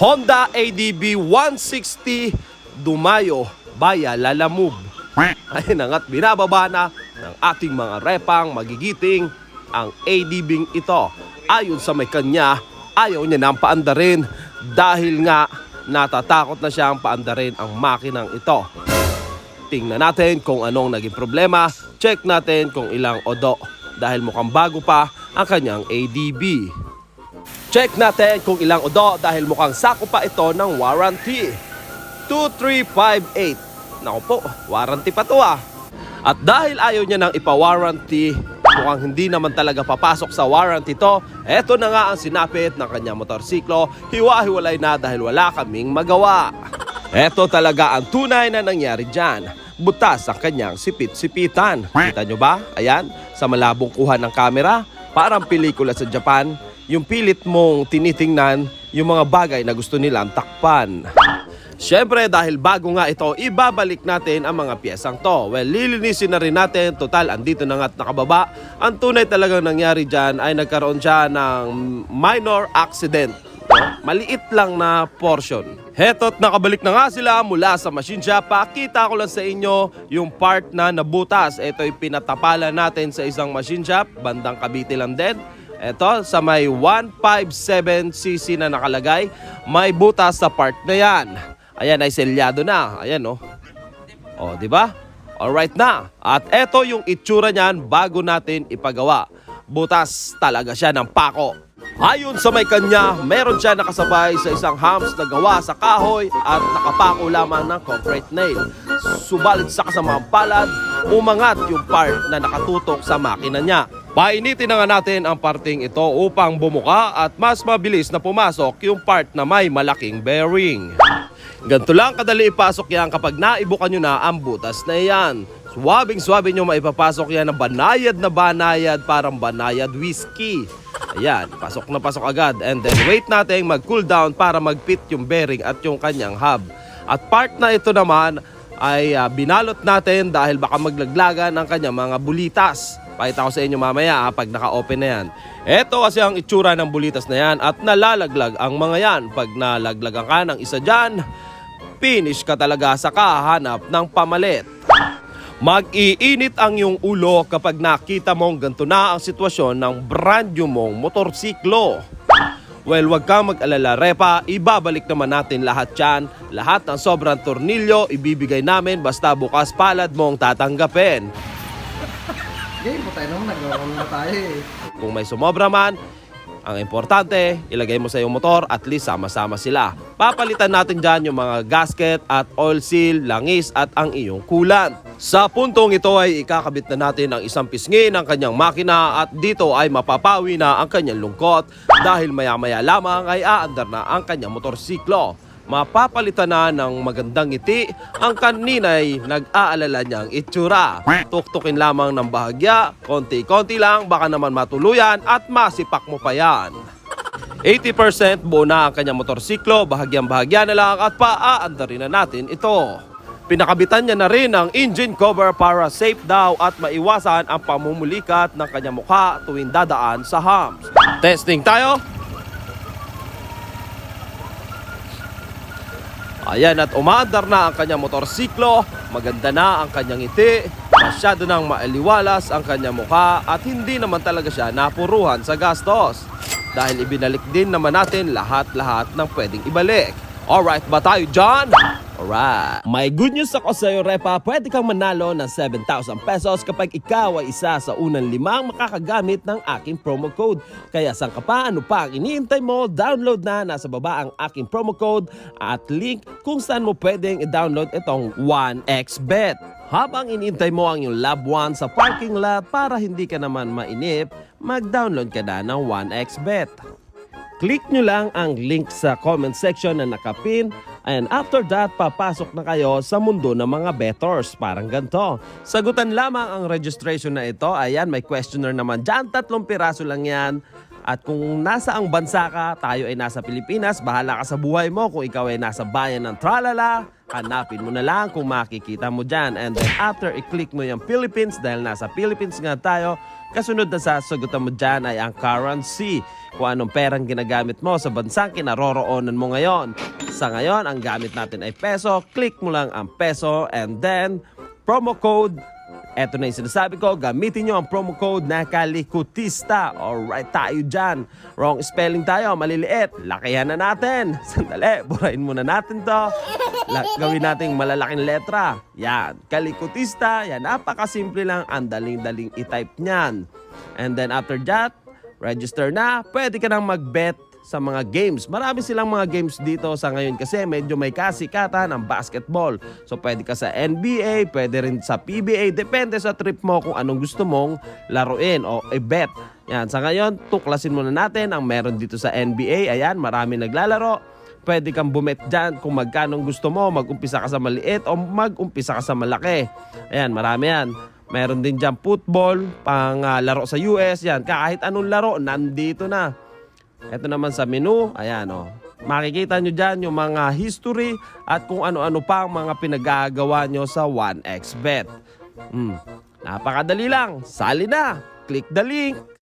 Honda ADB 160 Dumayo Baya Lalamove. Ayun na nga't binababa na ng ating mga repang magigiting ang ADB ito. Ayon sa may kanya, ayaw niya nang paandarin dahil nga natatakot na siyang paandarin ang makinang ito. Tingnan natin kung anong naging problema. Check natin kung ilang odo dahil mukhang bago pa ang kanyang ADB. Check natin kung ilang odo dahil mukhang sako pa ito ng warranty. 2358. Naku po, warranty pa to ah. At dahil ayaw niya nang ipa-warranty, mukhang hindi naman talaga papasok sa warranty to, eto na nga ang sinapit ng kanyang motorsiklo, hiwa-hiwalay na dahil wala kaming magawa. Eto talaga ang tunay na nangyari dyan. Butas ang kanyang sipit-sipitan. Kita nyo ba? Ayan, sa malabong kuha ng kamera, parang pelikula sa Japan, yung pilit mong tinitingnan yung mga bagay na gusto nilang takpan. Siyempre dahil bago nga ito, ibabalik natin ang mga piyesang to. Well, lilinisin na rin natin. Total, andito na nga't nakababa. Ang tunay talagang nangyari dyan ay nagkaroon siya ng minor accident. Maliit lang na portion. Heto't nakabalik na nga sila mula sa machine shop. Pakita ko lang sa inyo yung part na nabutas. Ito'y pinatapalan natin sa isang machine shop. Bandang Cavite lang din. Ito, sa may 157cc na nakalagay, may butas sa part na yan. Ayan, ay selyado na. Ayan, oh. Oh, di ba? Alright na. At eto yung itsura niyan bago natin ipagawa. Butas talaga siya ng pako. Ayon sa may kanya, meron siya nakasabay sa isang hams na gawa sa kahoy at nakapako lamang ng concrete nail. Subalit sa kasamang palad, umangat yung part na nakatutok sa makina niya. Painitin na nga natin ang parting ito upang bumuka at mas mabilis na pumasok yung part na may malaking bearing. Ganito lang kadali ipasok yan kapag naibukan nyo na ang butas na yan. Suwabing suwabe nyo maipapasok yan ng banayad na banayad parang banayad whiskey. Ayan, pasok na pasok agad and then wait natin mag-cool down para mag-fit yung bearing at yung kanyang hub. At part na ito naman ay ah, binalot natin dahil baka maglaglagan ang kanyang mga bulitas. Pakita ko sa inyo mamaya ah, pag naka-open na yan. Ito kasi ang itsura ng bulitas na yan at nalalaglag ang mga yan. Pag nalaglagan ka ng isa dyan, finish ka talaga sa kahanap ng pamalit. Mag-iinit ang iyong ulo kapag nakita mong ganito na ang sitwasyon ng brand new mong motorsiklo. Well, wag kang mag-alala, Repa. Ibabalik naman natin lahat yan. Lahat ng sobrang tornilyo, ibibigay namin basta bukas palad mong tatanggapin. Game po tayo nung nagawa na tayo eh. Kung may sumobra man, ang importante, ilagay mo sa iyong motor, at least sama-sama sila. Papalitan natin dyan yung mga gasket at oil seal, langis at ang iyong coolant. Sa puntong ito ay ikakabit na natin ang isang pisngi ng kanyang makina at dito ay mapapawi na ang kanyang lungkot dahil maya-maya lamang ay aandar na ang kanyang motorsiklo. Mapapalitan na ng magandang ngiti ang kanina'y nag-aalala niyang itsura. Tuktukin lamang ng bahagya, konti-konti lang, baka naman matuluyan at masipak mo pa yan. 80% buo na ang kanyang motorsiklo, bahagyang bahagya na lang at paaandarin na natin ito. Pinakabitan niya na rin ang engine cover para safe daw at maiwasan ang pamumulikat ng kanyang mukha tuwing dadaan sa hams. Testing tayo! Ayan at umaandar na ang kanyang motorsiklo, maganda na ang kanyang ngiti, masyado nang maaliwalas ang kanyang mukha at hindi naman talaga siya napuruhan sa gastos. Dahil ibinalik din naman natin lahat-lahat ng pwedeng ibalik. Alright ba tayo dyan? Alright. May good news ako sa iyo, Repa. Pwede kang manalo ng 7,000 pesos kapag ikaw ay isa sa unang limang makakagamit ng aking promo code. Kaya saan ka pa? Ano pa ang iniintay mo? Download na. Nasa baba ang aking promo code at link kung saan mo pwedeng i-download itong 1xBet. Habang iniintay mo ang iyong loved one sa parking lot para hindi ka naman mainip, mag-download ka na ng 1xBet. Click nyo lang ang link sa comment section na nakapin and after that, papasok na kayo sa mundo ng mga bettors. Parang ganito. Sagutan lamang ang registration na ito. Ayan, may questionnaire naman dyan. Tatlong piraso lang yan. At kung nasa ang bansa ka, tayo ay nasa Pilipinas, bahala ka sa buhay mo. Kung ikaw ay nasa bayan ng Tralala, hanapin mo na lang kung makikita mo dyan. And then after, i-click mo yung Philippines dahil nasa Philippines nga tayo. Kasunod na sasagutan mo dyan ay ang currency. Kung anong perang ginagamit mo sa bansang kinaroroonan mo ngayon. Sa ngayon, ang gamit natin ay peso. Click mo lang ang peso and then promo code Eto na yung sinasabi ko, gamitin nyo ang promo code na kalikutista. Alright tayo dyan. Wrong spelling tayo, maliliit. Lakihan na natin. Sandali, burahin muna natin to. La- gawin nating malalaking letra. Yan, kalikutista. Yan, napakasimple lang. Ang daling-daling i-type niyan. And then after that, register na. Pwede ka nang mag-bet sa mga games. Marami silang mga games dito sa ngayon kasi medyo may kasikatan ang basketball. So pwede ka sa NBA, pwede rin sa PBA. Depende sa trip mo kung anong gusto mong laruin o i-bet. Yan, sa ngayon, tuklasin muna natin ang meron dito sa NBA. Ayan, marami naglalaro. Pwede kang bumet dyan kung magkano gusto mo. Mag-umpisa ka sa maliit o mag-umpisa ka sa malaki. Ayan, marami yan. Meron din dyan football, pang ah, laro sa US. Yan, kahit anong laro, nandito na. Ito naman sa menu, ayan o. Makikita nyo dyan yung mga history at kung ano-ano pa ang mga pinagagawa nyo sa 1xBet. Hmm. Napakadali lang. Sali na. Click the link.